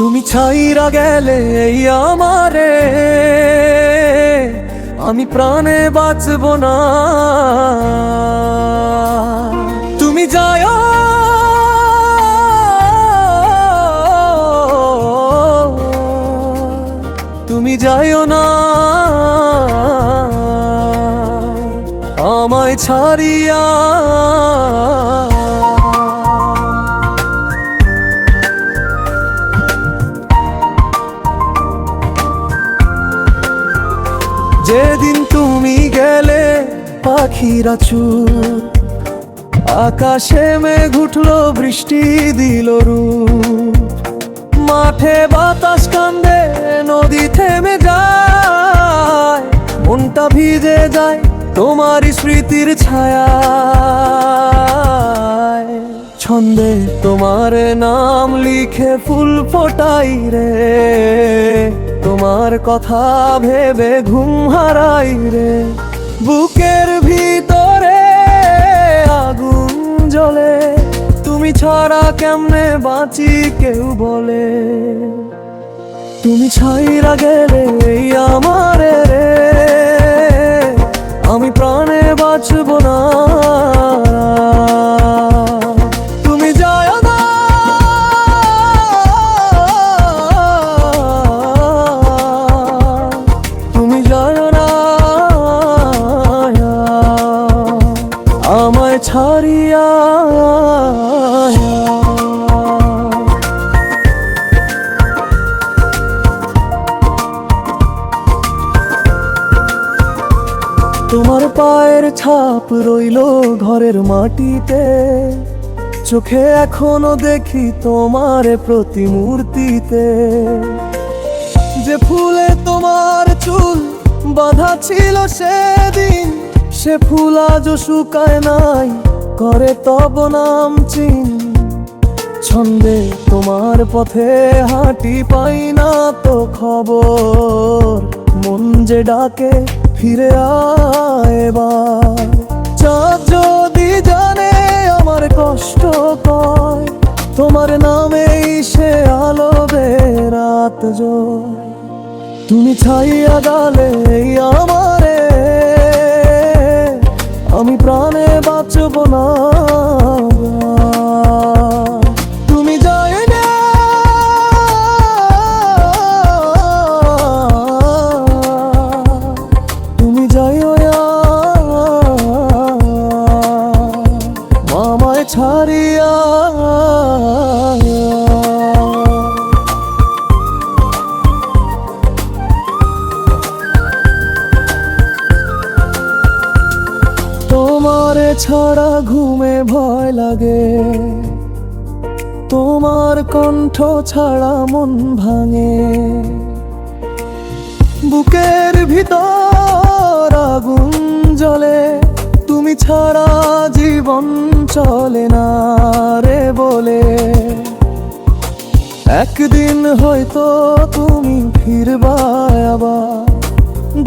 তুমি ছাইরা গেলে আমারে। আমি প্রাণে বাঁচব না। তুমি যায় তুমি যাইও না। আমায় ছাড়িয়া। যেদিন তুমি গেলে পাখিরা চুপ। আকাশে মেঘ উঠল, বৃষ্টি দিল রূপ। মাঠে বাতাস কান্দে, নদী থেমে যায়। মনটা ভিজে যায় তোমার স্মৃতির ছায়া ছন্দে তোমার নাম লিখে ফুল ফোটাই রে। তোমার কথা ভেবে ঘুম হারাই রে। বুকের ভিতরে আগুন জ্বলে। তুমি ছাড়া কেমনে বাঁচি কেউ বলে। তুমি ছাইরা গেলে এই আমারে পায়ের ছাপ রইল ঘরের মাটিতে। চোখে এখনও দেখি তোমার প্রতিমূর্তিতে। যে ফুলে তোমার চুল বাঁধা ছিল সেদিন, সে ফুল আজ শুকায় নাই, করে তব নাম চিন। ছন্দে তোমার পথে হাঁটি পাই না তো খবর, মন যে ডাকে ফিরে আয় এবার। চাঁদ যদি জানে আমার কষ্ট কয়, তোমার নামেই সে আলো রাত জয়। তুমি ছাইয়া গালে আমারে, আমি প্রাণে বাঁচব না। ছাড়া ঘুমে ভয় লাগে। তোমার কণ্ঠ ছাড়া মন ভাঙে। বুকের ভিতর আগুন জ্বলে, তুমি ছাড়া জীবন চলে না রে বলে। একদিন হয়তো তুমি ফিরবা আবার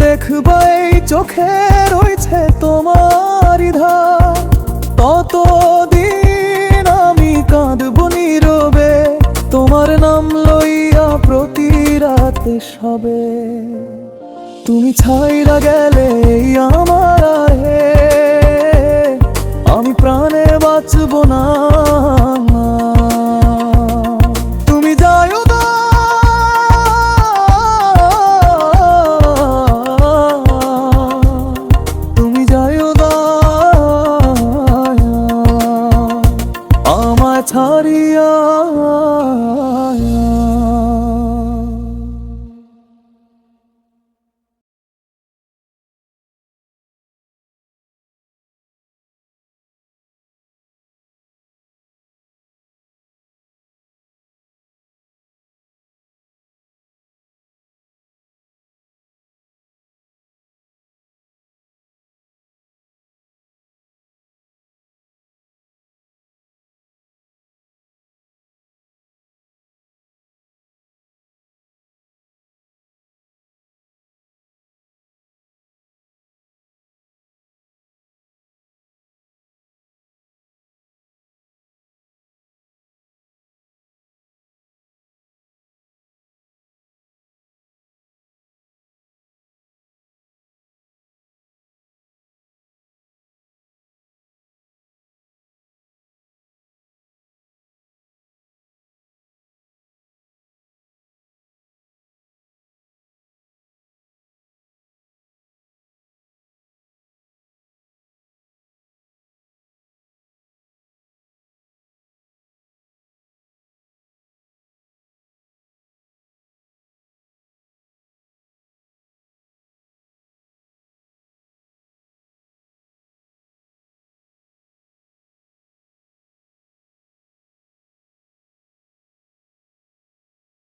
দেখবাই চোখে রয়েছে তোমার ধার। ততদিন আমি কাঁদব নীরবে? তোমার নাম লইয়া প্রতি রাতে সবে। তুমি ছাইরা গেলে আমার আমি প্রাণে বাঁচব না।